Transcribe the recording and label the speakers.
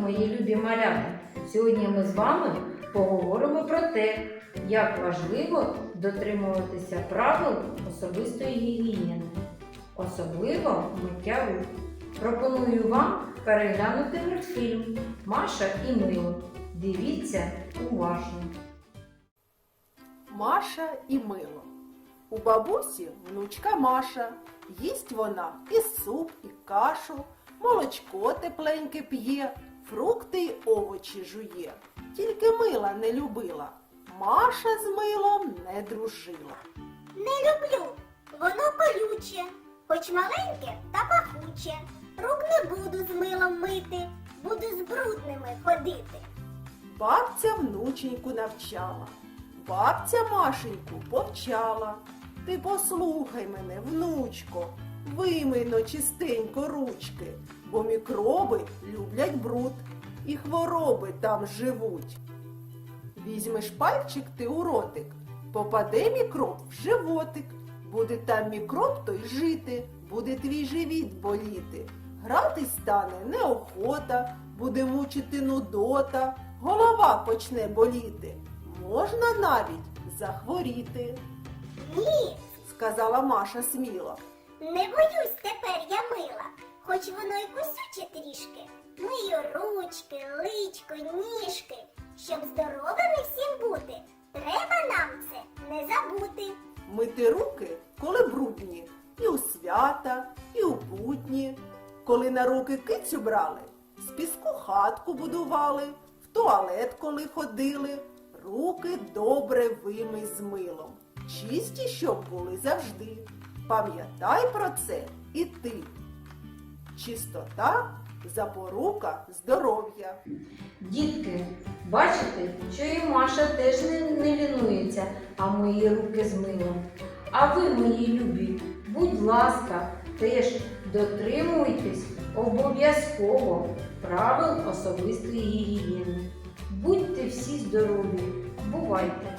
Speaker 1: мої любі малята! Сьогодні ми з вами поговоримо про те, як важливо дотримуватися правил особистої гігієни, особливо миття рук. Пропоную вам переглянути мультфільм Маша і Мило. Дивіться уважно.
Speaker 2: Маша і Мило. У бабусі внучка Маша. Їсть вона і суп, і кашу, молочко тепленьке п'є, фрукти й овочі жує. Тільки мила не любила. Маша з милом не дружила.
Speaker 3: Не люблю, воно колюче, хоч маленьке та пахуче. Рук не буду з милом мити, буду з брудними ходити.
Speaker 2: Бабця внученьку навчала, бабця Машеньку повчала. Ти послухай мене, внучко, вимийно чистенько ручки, бо мікроби люблять бруд, і хвороби там живуть. Візьмеш пальчик ти у ротик, попаде мікроб в животик, буде там мікроб той жити, буде твій живіт боліти. Грати стане неохота, буде мучити нудота, голова почне боліти. Можна навіть захворіти,
Speaker 3: Ні,
Speaker 2: сказала Маша сміло.
Speaker 3: Не боюсь тепер я мила, хоч воно й кусюче трішки. Мию ручки, личко, ніжки. Щоб здоровими всім бути, треба нам це не забути.
Speaker 2: Мити руки, коли брудні, і у свята, і у будні. Коли на руки кицю брали, з піску хатку будували, в туалет, коли ходили, руки добре вимий з милом. Чисті, щоб були завжди. Пам'ятай про це і ти. Чистота запорука здоров'я.
Speaker 1: Дітки, бачите, що і Маша теж не, не лінується, а мої руки з милом. А ви, мої любі, будь ласка, теж дотримуйтесь обов'язково правил особистої гігієни. Будьте всі здорові, бувайте!